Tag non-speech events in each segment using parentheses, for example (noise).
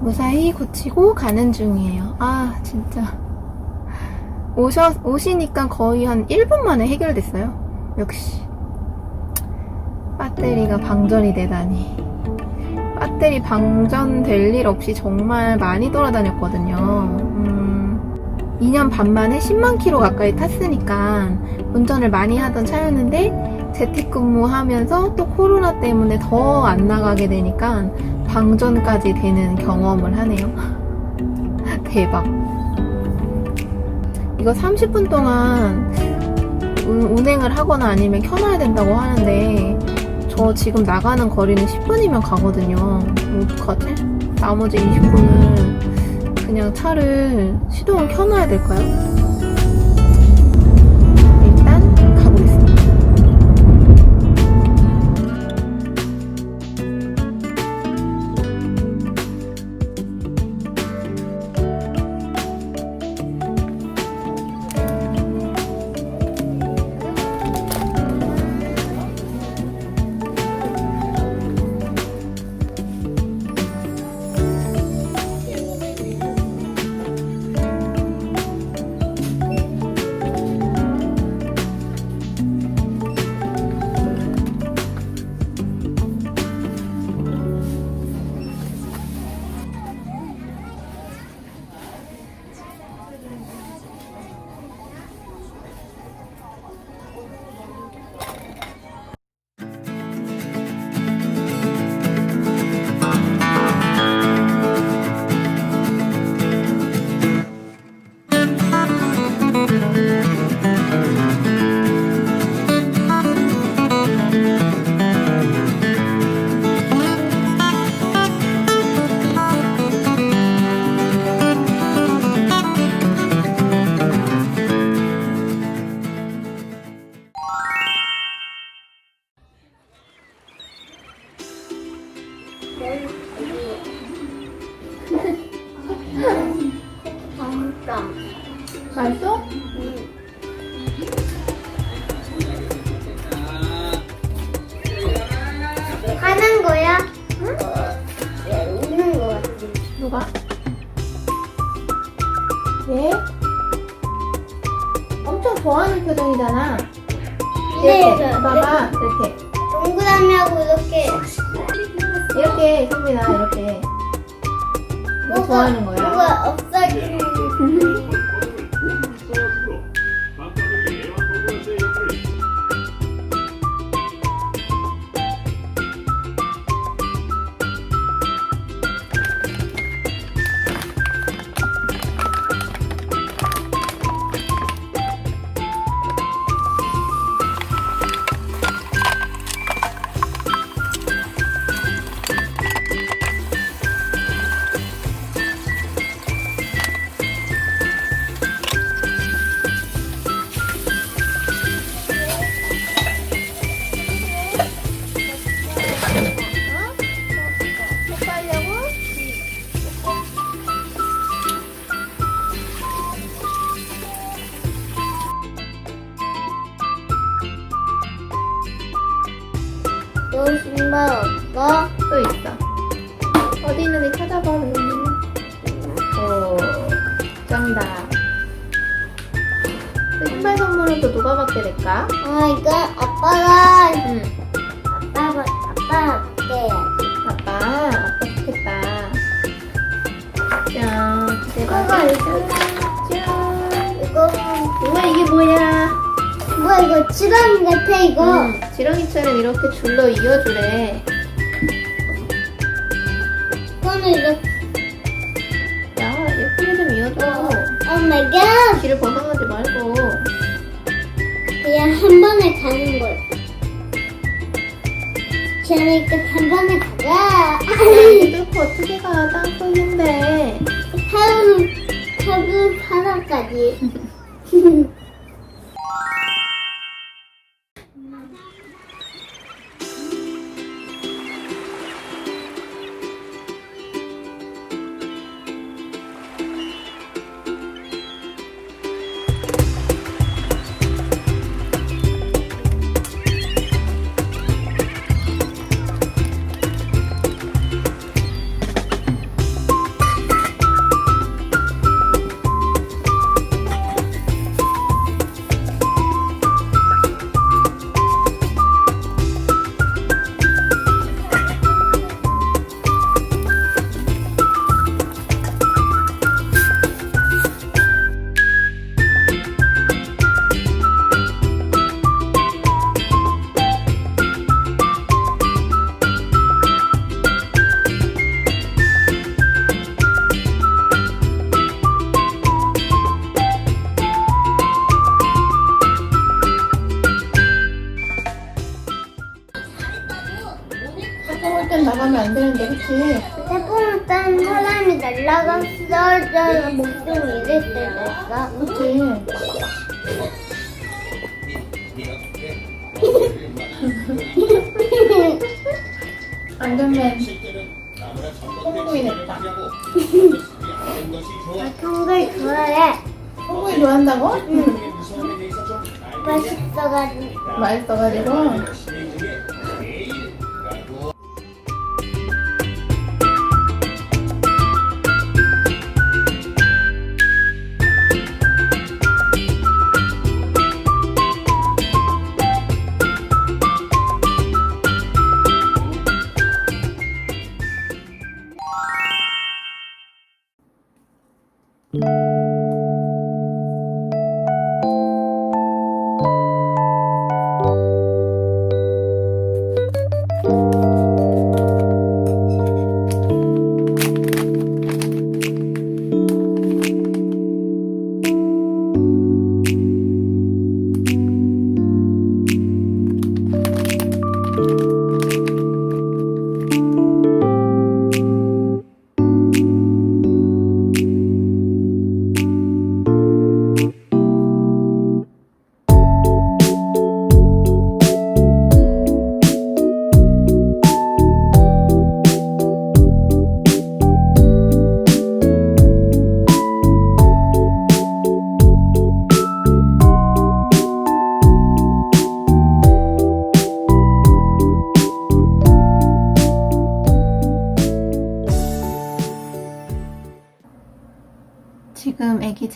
무사히 고치고 가는 중이에요. 아, 진짜. 오셔, 오시니까 거의 한 1분 만에 해결됐어요. 역시. 배터리가 방전이 되다니. 배터리 방전될 일 없이 정말 많이 돌아다녔거든요. 음, 2년 반 만에 10만 킬로 가까이 탔으니까 운전을 많이 하던 차였는데 재택근무하면서 또 코로나 때문에 더 안 나가게 되니까 방전까지 되는 경험을 하네요. (laughs) 대박. 이거 30분 동안 운- 운행을 하거나 아니면 켜놔야 된다고 하는데 저 지금 나가는 거리는 10분이면 가거든요. 어떡하지? 나머지 20분은 그냥 차를 시동을 켜놔야 될까요? 맛있어? 하는 거야? 응? 왜 웃는 거 같아? 누가? 얘? 엄청 좋아하는 표정이잖아. 네, 이렇게 네. 봐봐 이렇게 동그라미하고 이렇게 이렇게 성빈아 이렇게 뭐 좋아하는 거야? 뭐가 없어지 (laughs) 그 신발 선물은 또 누가 받게 될까? 아 이거 아빠가 응. 아빠가 아빠가 볼게 아빠, 아빠 좋겠다. 짠, 대박. 이거 짠. 이게 뭐야? 뭐야 이거 지렁이 같아 이거 응, 지렁이처럼 이렇게 줄로 이어주래. 이거는 이렇게 마이 갓 길을 벗어나지 말고. 그냥 한 번에 가는 거야 재밌게 한 번에 가자 야, 이거 뚫고 어떻게 가? 땅속인데. 하루 하루 하나까지 (laughs) 태풍 올땐 나가면 안 되는데, 그치? 태풍을 딴 사람이 날라갔어. 목숨 잃을 수도 있어. 그치? 안전맨 홍구이 됐다. 나 통글 좋아해. 홍구이 좋아한다고? 맛있어가지고. 맛있어가지고.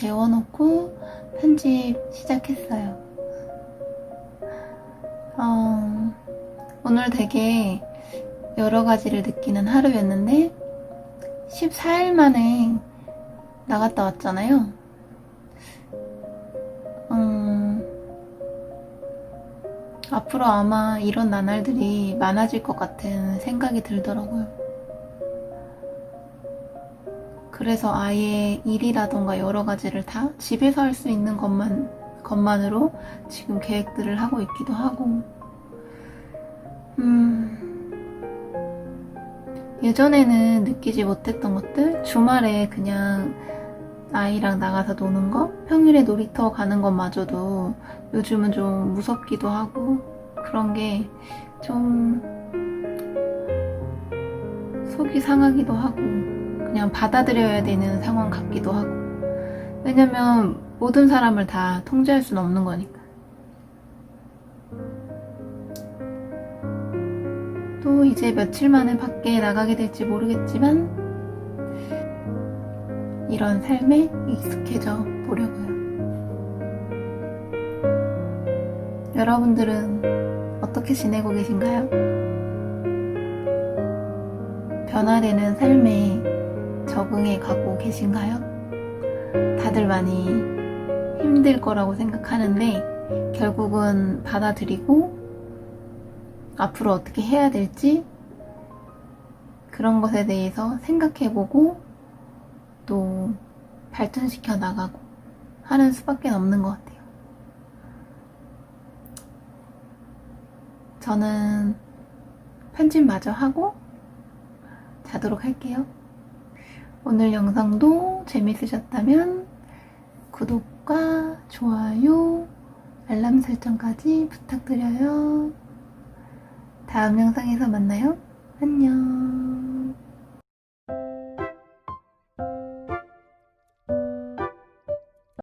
재워놓고 편집 시작했어요. 어, 오늘 되게 여러 가지를 느끼는 하루였는데 14일 만에 나갔다 왔잖아요. 음, 앞으로 아마 이런 나날들이 많아질 것 같은 생각이 들더라고요. 그래서 아예 일이라던가 여러 가지를 다 집에서 할 수 있는 것만, 것만으로 지금 계획들을 하고 있기도 하고, 음, 예전에는 느끼지 못했던 것들, 주말에 그냥 아이랑 나가서 노는 거, 평일에 놀이터 가는 것마저도 요즘은 좀 무섭기도 하고, 그런 게 좀 속이 상하기도 하고, 그냥 받아들여야 되는 상황 같기도 하고. 왜냐면 모든 사람을 다 통제할 수는 없는 거니까. 또 이제 며칠 만에 밖에 나가게 될지 모르겠지만, 이런 삶에 익숙해져 보려고요. 여러분들은 어떻게 지내고 계신가요? 변화되는 삶에 적응해 가고 계신가요? 다들 많이 힘들 거라고 생각하는데 결국은 받아들이고 앞으로 어떻게 해야 될지 그런 것에 대해서 생각해보고 또 발전시켜 나가고 하는 수밖에 없는 것 같아요. 저는 편집 마저 하고 자도록 할게요. 오늘 영상도 재밌으셨다면 구독과 좋아요, 알람 설정까지 부탁드려요. 다음 영상에서 만나요. 안녕.